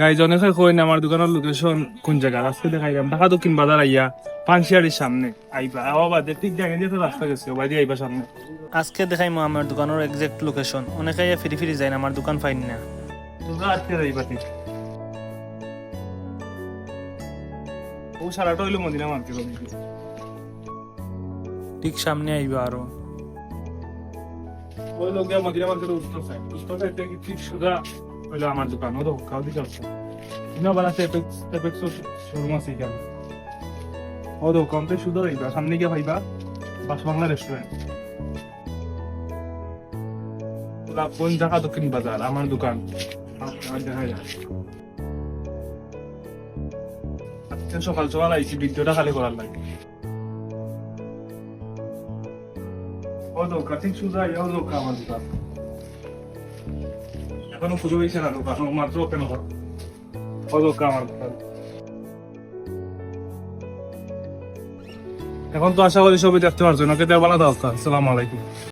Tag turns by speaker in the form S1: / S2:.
S1: Guys অনেকে coin আমার দোকানের লোকেশন কোন জায়গা? আজকে দেখাইলাম ঢাকা দক্ষিণ বাজার আইয়া পানশিয়ারির সামনে। আইবা আওয়া বাদে ঠিক দিয়ে তো রাস্তা গেছে। বাদে আইবা সামনে।
S2: আজকে দেখাইমো আমার দোকানের এক্সাক্ট লোকেশন অনেকে ফিরি ফিরি যায় আমার দোকান পাইন না।
S1: তোমরা আজকে যাইবা ঠিক ও সারাটা হইল মদিনা মার্কেট
S2: ঠিক সামনে আইবা আরও।
S1: ওই লোক মদিনা মার্কেটের উত্তর সাইড উত্তর সাইড থেকে ঠিক সোজা হইল আমার দোকান ও তো কাউ দিকে আসছে ইনো বানাতে এপেক্স এপেক্স শোরুম আছে এখানে ও তো কমতে শুধু হইবা সামনে গিয়া ভাইবা বাস বাংলা রেস্টুরেন্ট কোন ঢাকা দক্ষিণ বাজার আমার দোকান দেখা যায় আজকে সকাল সকাল আইছি ভিডিওটা খালি করার লাগে ও দোকান ঠিক সোজা ইয়া দোকান আমার দোকান দোকান ও মাত্র ওপেন হল ও আমার দোকান এখন তো আশা করি সবাই দেখতে পারছ। না কেটে বলা দাও আসসালামু আলাইকুম।